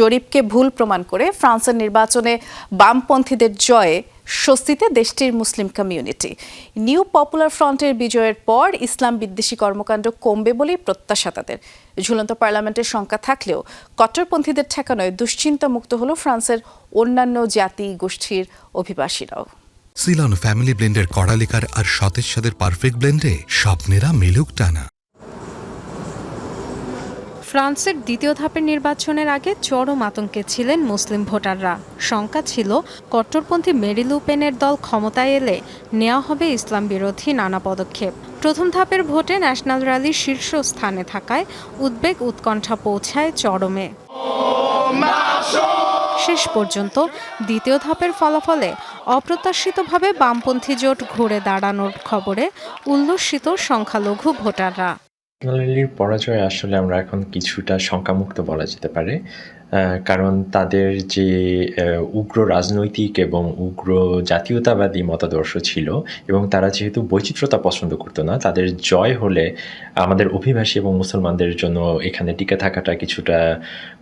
জরিপকে ভুল প্রমাণ করে ফ্রান্সের নির্বাচনে বামপন্থীদের জয়ে স্বস্তিতে দেশটির মুসলিম কমিউনিটি নিউ পপুলার ফ্রন্টের বিজয়ের পর ইসলাম বিদ্বেষী কর্মকাণ্ড কমবে বলেই প্রত্যাশা তাদের। ঝুলন্ত পার্লামেন্টের সংখ্যা থাকলেও কট্টরপন্থীদের ঠেকানোয় দুশ্চিন্তা মুক্ত হল ফ্রান্সের অন্যান্য জাতি গোষ্ঠীর অভিবাসীরাও। সিলন ফ্যামিলি ব্লেন্ডের কড়ালিকার আর সতেজ সাদের পারফেক্ট ব্লেন্ডে স্বপ্নেরা মেলুক টানা। ফ্রান্সের দ্বিতীয় ধাপের নির্বাচনের আগে চরম আতঙ্কে ছিলেন মুসলিম ভোটাররা। শঙ্কা ছিল, কট্টরপন্থী মেরি লুপেনের দল ক্ষমতায় এলে নেওয়া হবে ইসলাম বিরোধী নানা পদক্ষেপ। প্রথম ধাপের ভোটে ন্যাশনাল র্যালি শীর্ষ স্থানে থাকায় উদ্বেগ উৎকণ্ঠা পৌঁছায় চরমে। শেষ পর্যন্ত দ্বিতীয় ধাপের ফলাফলে অপ্রত্যাশিতভাবে বামপন্থী জোট ঘুরে দাঁড়ানোর খবরে উল্লসিত সংখ্যালঘু ভোটাররা। ন্যাশনালির পরাজয় আসলে আমরা এখন কিছুটা শঙ্কামুক্ত বলা যেতে পারে। কারণ তাদের যে উগ্র রাজনৈতিক এবং উগ্র জাতীয়তাবাদী মতাদর্শ ছিল এবং তারা যেহেতু বৈচিত্র্যতা পছন্দ করতো না, তাদের জয় হলে আমাদের অভিবাসী এবং মুসলমানদের জন্য এখানে টিকে থাকাটা কিছুটা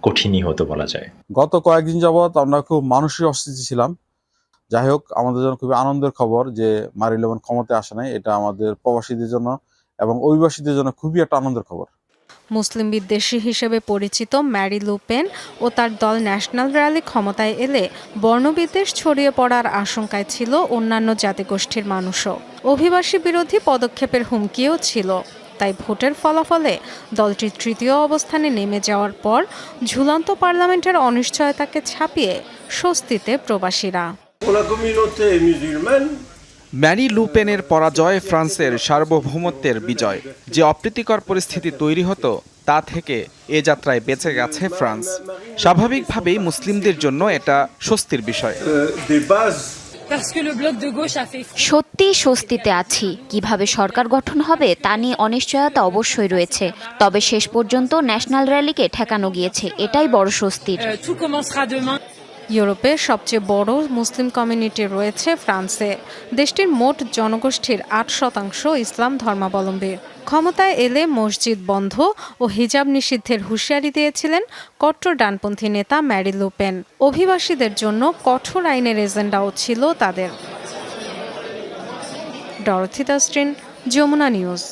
কঠিনই হতো বলা যায়। গত কয়েকদিন যাবৎ আমরা খুব মানসিক অস্থিতি ছিলাম। যাই হোক, আমাদের জন্য খুবই আনন্দের খবর যে মারি লেমন ক্ষমতায় আসে নাই, এটা আমাদের প্রবাসীদের জন্য এবং অভিবাসীদের জন্য খুবই একটা আনন্দের খবর। মুসলিম বিদ্বেষী হিসেবে পরিচিত ম্যারি লুপেন ও তার দল ন্যাশনাল র্যালি ক্ষমতায় এলে বর্ণবিদ্বেষ ছড়িয়ে পড়ার আশঙ্কায় ছিল অন্যান্য জাতিগোষ্ঠীর মানুষও। অভিবাসী বিরোধী পদক্ষেপের হুমকিও ছিল। তাই ভোটের ফলাফলে দলটি তৃতীয় অবস্থানে নেমে যাওয়ার পর ঝুলন্ত পার্লামেন্টের অনিশ্চয়তাকে ছাপিয়ে স্বস্তিতে প্রবাসীরা। ম্যারি লুপেনের পরাজয় ফ্রান্সের সার্বভৌমত্বের বিজয়। যে অপ্রীতিকর পরিস্থিতি তৈরি হতো, তা থেকে এ যাত্রায় বেঁচে গেছে ফ্রান্স। স্বাভাবিকভাবেই মুসলিমদের জন্য এটা স্বস্তির বিষয়। সত্যিই স্বস্তিতে আছি। কীভাবে সরকার গঠন হবে, তা নিয়ে অনিশ্চয়তা অবশ্যই রয়েছে। তবে শেষ পর্যন্ত ন্যাশনাল র্যালিকে ঠেকানো গিয়েছে, এটাই বড় স্বস্তির। ইউরোপের সবচেয়ে বড় মুসলিম কমিউনিটি রয়েছে ফ্রান্সে। দেশটির মোট জনগোষ্ঠীর আট শতাংশ ইসলাম ধর্মাবলম্বী। ক্ষমতায় এলে মসজিদ বন্ধ ও হিজাব নিষিদ্ধের হুঁশিয়ারি দিয়েছিলেন কট্টর ডানপন্থী নেতা ম্যারি লুপেন। অভিবাসীদের জন্য কঠোর আইনের এজেন্ডাও ছিল তাদের। ডরথি দাস্ট্রিন যমুনা নিউজ।